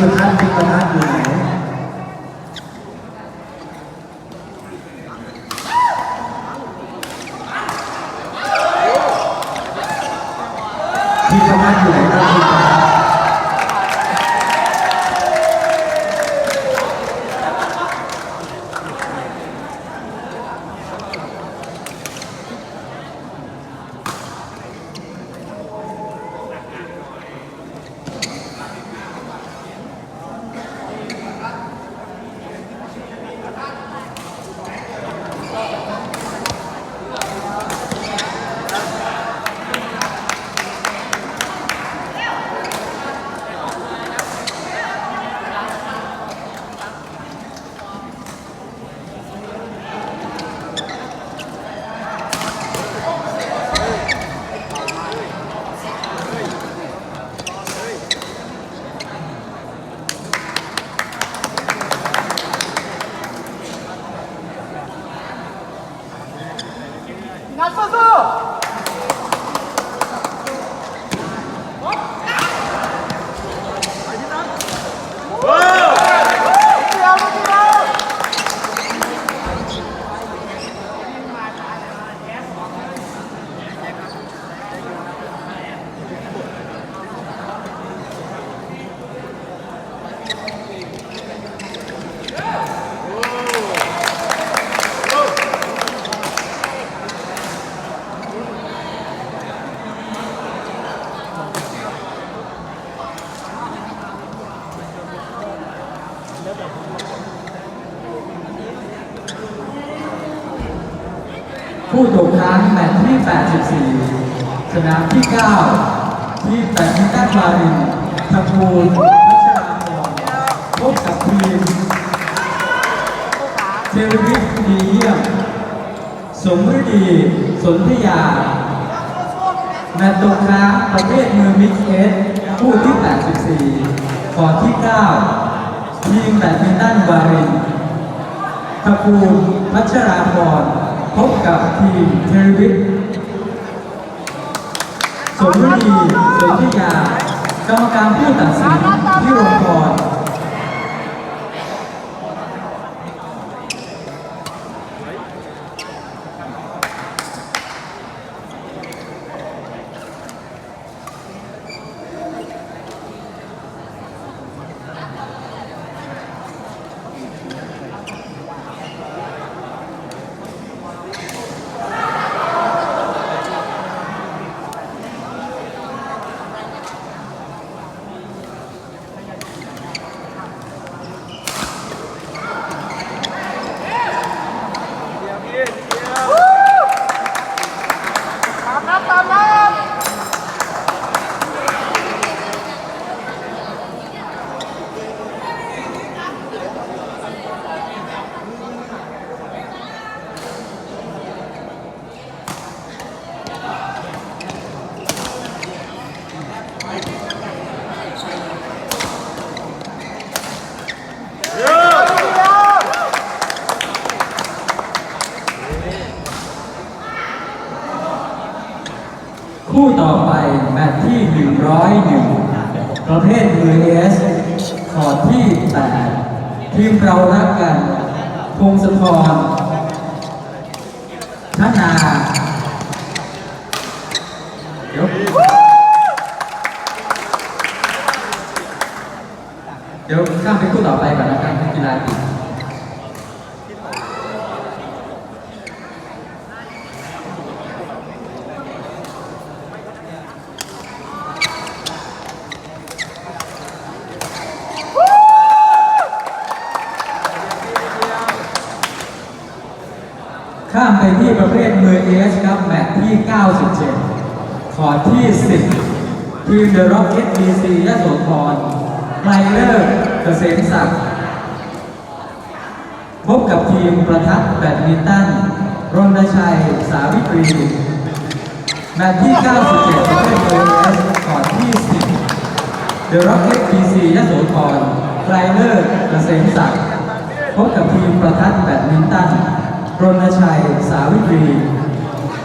ประทัดมีประทัดอยู่ ผู้ตกค้างแมตช์ที่ 84 สนามที่ 9 ที่แบดมินตันมารินทพูลพัชราพรพบกับทีมเทลวิทดีเยี่ยม สมฤดี สนธยาแมตช์ตกค้างประเภทมือมิกซ์เอสคู่ที่ 84ก่อนที่ 9 แบดมินตันวารินตะภูพัชราพรพบกับทีมเทริวิทสมุทรีสนธิยากรรมการผู้ตัดสินที่รงพร 8 ทีมเรารักกันพงศธรธนาเดี๋ยวเดี๋ยวข้ามไปคู่ต่อไปก่อนนะครับกีฬาอีก ข้ามไปที่ประเภทมือเอสครับแมตช์ที่ 97 ขอดที่ 10 ทีมเดอะร็อกเก็ตบีซียโสธรไพลเลอร์เกษมศักดิ์พบกับทีมประทัดแบดมินตันรณชัย สาวิตรีแมตช์ที่ 97ประเภทมือเอสขอดที่ 10 เดอะร็อกเก็ตบีซียโสธรไพลเลอร์เกษมศักดิ์พบกับทีมประทัดแบดมินตัน รณชัย สาวิตรี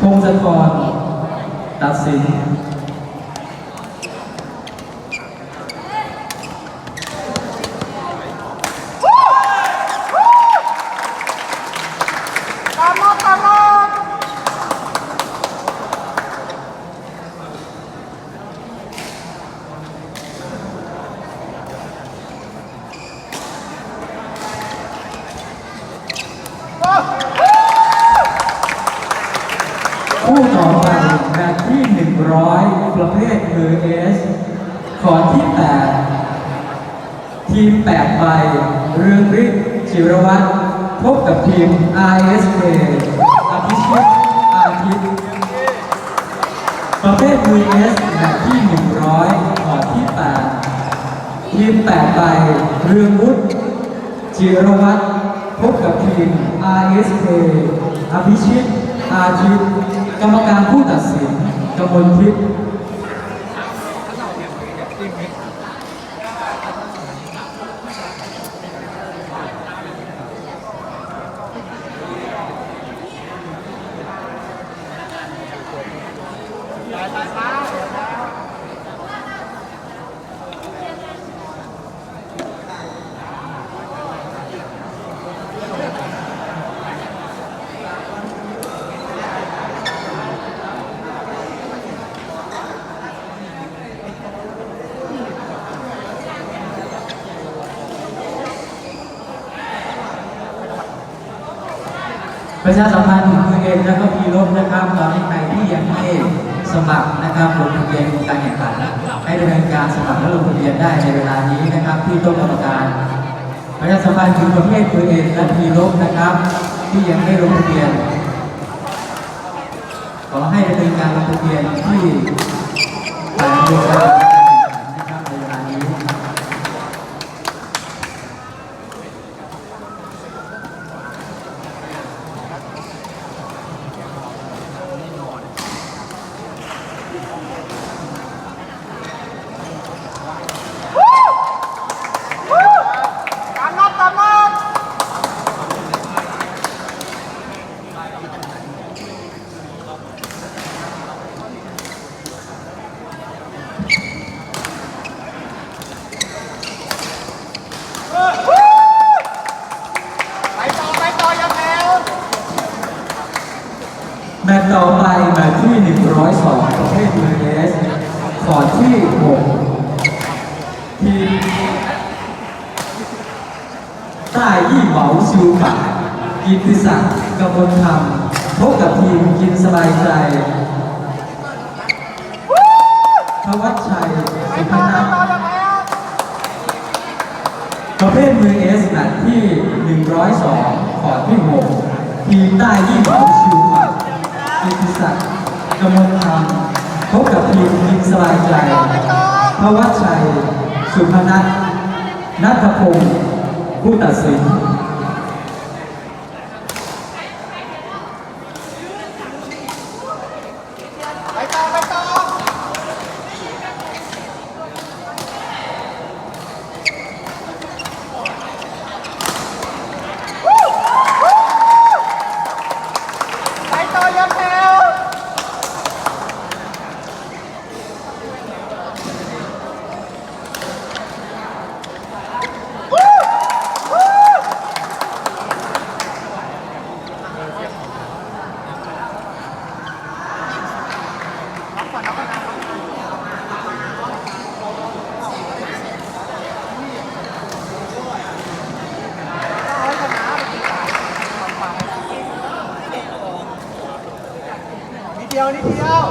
พงศกร ตัดสิน คู่ต่อไปแมตช์ที่ 100 ประเภทมือเอสขอที่ 8 ทีม 8 ใบ เรืองฤทธิ์จิรวัตรพบกับทีม RSK อภิชิตอาทิตย์ประเภทมือเอสแมตช์ที่ 100 ขอที่ 8 ทีม 8 ใบ เรืองวุฒิจิรวัตรพบกับทีม RSK อภิชิต อาทิตย์กรรมการผู้ตัดสินกมลทิพย์ ประชาสัมพันธ์ถึงมือเอ็นแล้วก็พีรบนะครับ ตอนนี้ใครที่ยังไม่สมัครนะครับลงทะเบียนการแข่งขันให้ดำเนินการสมัครและลงทะเบียนได้ในเวลานี้นะครับ ที่โต๊ะกรรมการประชาสัมพันธ์ถึงประเภทมือเอ็นและพีรบนะครับ ที่ยังไม่ลงทะเบียน ขอให้ดำเนินการลงทะเบียนที่ฝ่ายดำเนินการนะครับในเวลานี้ ตามนับตามนับ แมตช์ต่อไปแมตช์ที่ 102 ประเภทมือเอส ที่6ทีมใต้ยี่เหมาซิวกะกิติศักดิ์กมลธรรมพบกับทีมกินสบายใจทวัชชัยปสุพนัทประเภทมือเอสแมตช์ที่ 102 ขอดที่ 6 ทีมใต้ยี่เหมาซิวกะกิตติศักดิ์กมลธรรม พบกับทีมกินสบายใจไปต่อพวัชชัย สุพนัทนัทพงศ์ผู้ตัดสิน ไปต่อไปต่อไปต่อยังแถว นิดเดียว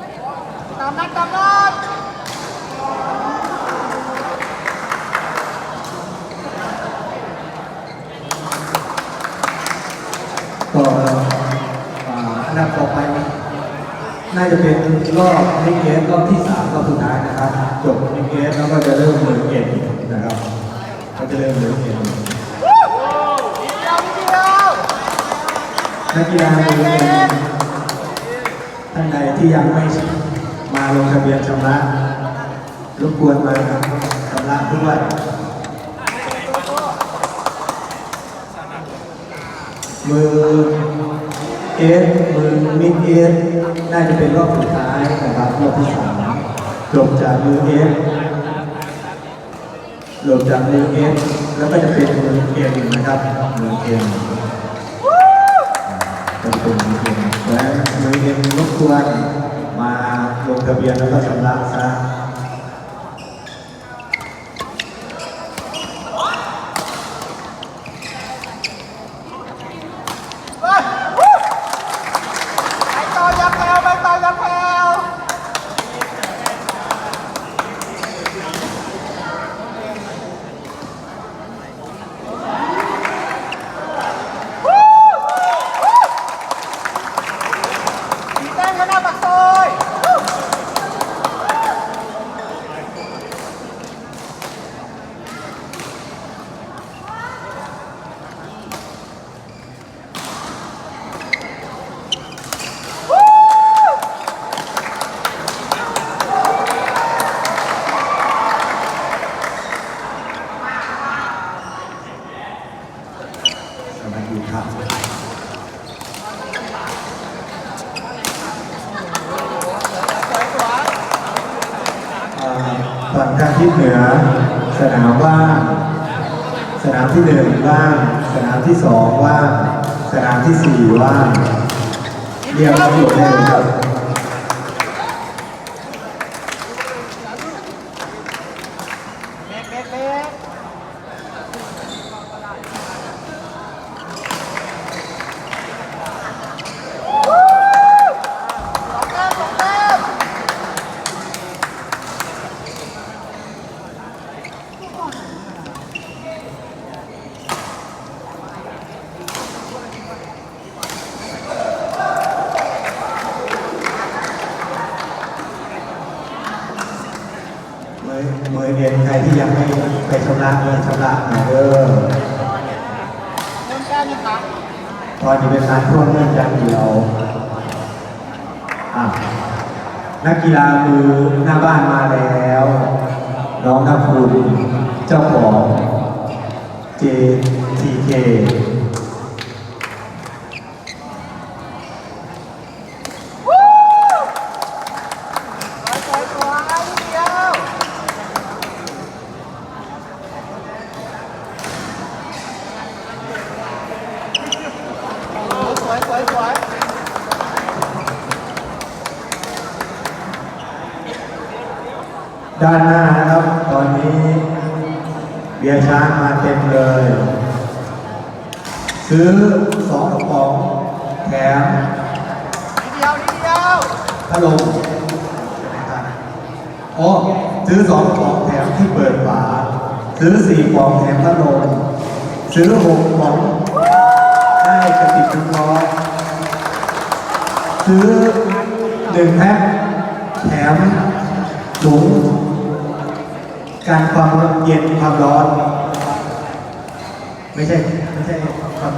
นิดเดียว ตามนัดตามนัดก็อ่าอันดับต่อไปน่าจะเป็นรอบนิกเกสรอบที่สามรอบสุดท้ายนะครับ จบนิกเกสแล้วก็จะเริ่มมือเอ็นนะครับก็จะเริ่มมือเอ็นนิดเดียวนิดเดียว นักกีฬามือเอ็นท่านใดที่ยังไม่มาลงทะเบียนชำระรบกวนมาชำระด้วยมือเอสมือมิดเอสน่าจะเป็นรอบสุดท้ายนะครับรอบที่สามจบจากมือเอสจบจากมือเอสแล้วก็จะเป็นมือเอ็นนะครับมือเอ็น และมือเอ็นรบกวนมาลงทะเบียนแล้วก็ชำระซะ เฮ้ยไปต่อยังแถวไปต่อยังแถว สีแดงข้างหน้าปากซอย สวัสดี ครับอ่าฝั่งทางทิศเหนือ สนามว่างสนามที่หนึ่งว่าง สนามที่สองว่าง สนามที่สี่ว่างเรียกมาอยู่ได้เลยครับ เบรกเบรกเบรกสองแต้มสองแต้ม มือมือเย็นใครที่ยังไม่ไปชำระเงินชำระหน่อยเด้อ เงินแต้มยังครับตอนนี้เป็นการท่วมเล่นอย่างเดียวนักกีฬามือหน้าบ้านมาแล้ว น้องนักคุณเจ้าของ JTK สวยสวยสวยนิดเดียวส วยสวยสวยด้านหน้านะครับ ตอนนี้เบียร์ช้างมาเต็มเลย ซื้อสองกระป๋องแถมนิดเดียวนิดเดียวพัดลมใช่ไหมครับอ๋อซื้อสองกระป๋องแถมที่เปิดฝาซื้อสี่กล่องแถมพัดลมซื้อหกกล่อง ซื้อหนึ่งแพ็คแถมถุงการความเย็นความร้อน ไม่ใช่ ไม่ใช่ความ